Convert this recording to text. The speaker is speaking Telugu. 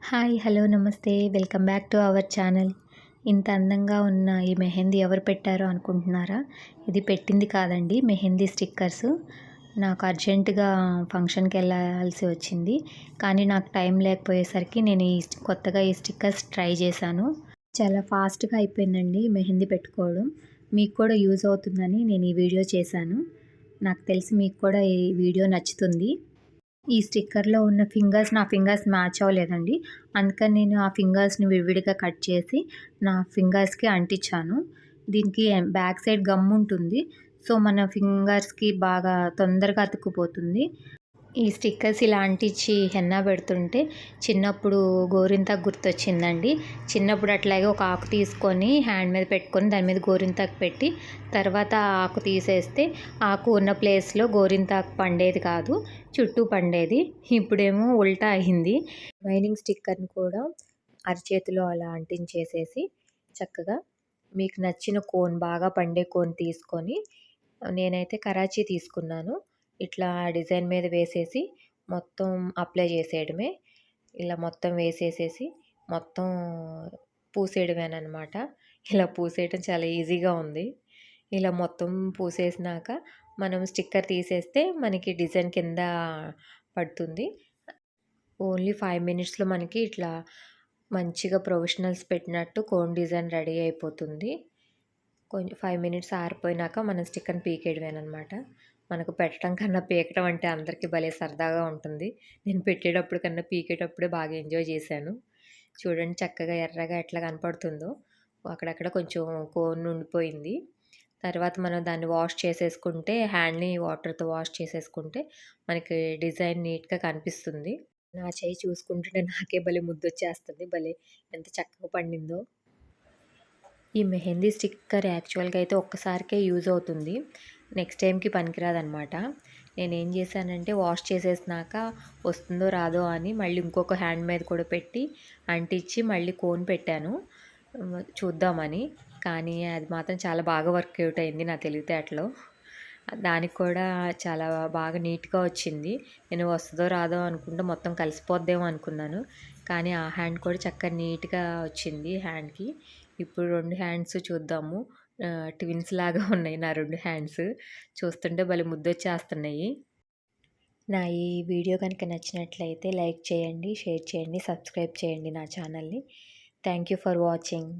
హాయ్ హలో నమస్తే. Welcome back to our channel. ఇంత అందంగా ఉన్న ఈ మెహందీ ఎవరు పెట్టారో అనుకుంటున్నారా? ఇది పెట్టింది కాదండి మెహందీ స్టిక్కర్స్. నాకు అర్జెంటుగా ఫంక్షన్కి వెళ్ళాల్సి వచ్చింది. కానీ నాకు టైం లేకపోయేసరికి నేను ఈ కొత్తగా ఈ స్టిక్కర్స్ ట్రై చేశాను. చాలా ఫాస్ట్గా అయిపోయిందండి మెహందీ పెట్టుకోవడం. మీకు కూడా యూజ్ అవుతుందని నేను ఈ వీడియో చేశాను. నాకు తెలిసి మీకు కూడా ఈ వీడియో నచ్చుతుంది. ఈ స్టిక్కర్లో ఉన్న ఫింగర్స్ నా ఫింగర్స్ మ్యాచ్ అవ్వలేదండి. అందుకని నేను ఆ ఫింగర్స్ని విడివిడిగా కట్ చేసి నా ఫింగర్స్కి అంటించాను. దీనికి బ్యాక్ సైడ్ గమ్ ఉంటుంది. సో మన ఫింగర్స్కి బాగా తొందరగా అతుక్కుపోతుంది. ఈ స్టిక్కర్స్ ఇలా అంటించి హెన్నా పెడుతుంటే చిన్నప్పుడు గోరింతకు గుర్తొచ్చిందండి. చిన్నప్పుడు అట్లాగే ఒక ఆకు తీసుకొని హ్యాండ్ మీద పెట్టుకొని దాని మీద గోరింతాకు పెట్టి తర్వాత ఆకు తీసేస్తే ఆకు ఉన్న ప్లేస్లో గోరింతాకు పండేది కాదు చుట్టూ పండేది. ఇప్పుడేమో ఉల్టా అయింది. మైనింగ్ స్టిక్కర్ని కూడా అరచేతిలో అలా అంటించేసేసి చక్కగా మీకు నచ్చిన కోన్ బాగా పండే కోన్ తీసుకొని నేనైతే కరాచీ తీసుకున్నాను. ఇట్లా డిజైన్ మీద వేసేసి మొత్తం అప్లై చేసేయడమే. ఇలా మొత్తం వేసేసేసి మొత్తం పూసేయడమేనమాట ఇలా పూసేయడం చాలా ఈజీగా ఉంది. ఇలా మొత్తం పూసేసినాక మనం స్టిక్కర్ తీసేస్తే మనకి డిజైన్ కింద పడుతుంది. ఓన్లీ ఫైవ్ మినిట్స్లో మనకి ఇట్లా మంచిగా ప్రొఫెషనల్స్ పెట్టినట్టు కోన్ డిజైన్ రెడీ అయిపోతుంది. కొంచెం ఫైవ్ మినిట్స్ ఆరిపోయినాక మనం స్టిక్కర్ని పీకేయడమేనమాట మనకు పెట్టడం కన్నా పీకటం అంటే అందరికీ భలే సరదాగా ఉంటుంది. నేను పెట్టేటప్పుడు కన్నా పీకేటప్పుడే బాగా ఎంజాయ్ చేశాను. చూడండి చక్కగా ఎర్రగా ఎట్లా కనపడుతుందో. అక్కడక్కడ కొంచెం కోన్ ఉండిపోయింది. తర్వాత మనం దాన్ని వాష్ చేసేసుకుంటే హ్యాండ్ని వాటర్తో వాష్ చేసేసుకుంటే మనకి డిజైన్ నీట్గా కనిపిస్తుంది. నా చేయి చూసుకుంటుంటే నాకే భలే ముద్దొచ్చేస్తుంది. భలే ఎంత చక్కగా పండిందో. ఈ మెహందీ స్టిక్కర్ యాక్చువల్గా అయితే ఒక్కసారికే యూజ్ అవుతుంది. నెక్స్ట్ టైంకి పనికిరాదనమాట నేనేం చేశానంటే వాష్ చేసేసినాక వస్తుందో రాదో అని మళ్ళీ ఇంకొక హ్యాండ్ మీద కూడా పెట్టి అంటించి మళ్ళీ కోన్ పెట్టాను. చూద్దామని. కానీ అది మాత్రం చాలా బాగా వర్కౌట్ అయింది నా తెలివితేటలో. దానికి కూడా చాలా బాగా నీట్గా వచ్చింది. నేను వస్తుందో రాదో అనుకుంటే మొత్తం కలిసిపోద్దేమో అనుకున్నాను. కానీ ఆ హ్యాండ్ కూడా చక్కగా నీట్గా వచ్చింది హ్యాండ్కి. ఇప్పుడు రెండు హ్యాండ్స్ చూద్దాము. ట్విన్స్ లాగా ఉన్నాయి నా రెండు హ్యాండ్స్. చూస్తుంటే భలే ముద్దొచ్చేస్తున్నాయి. నా ఈ వీడియో కనుక నచ్చినట్లయితే లైక్ చేయండి షేర్ చేయండి సబ్స్క్రైబ్ చేయండి నా ఛానల్ని. Thank you for watching.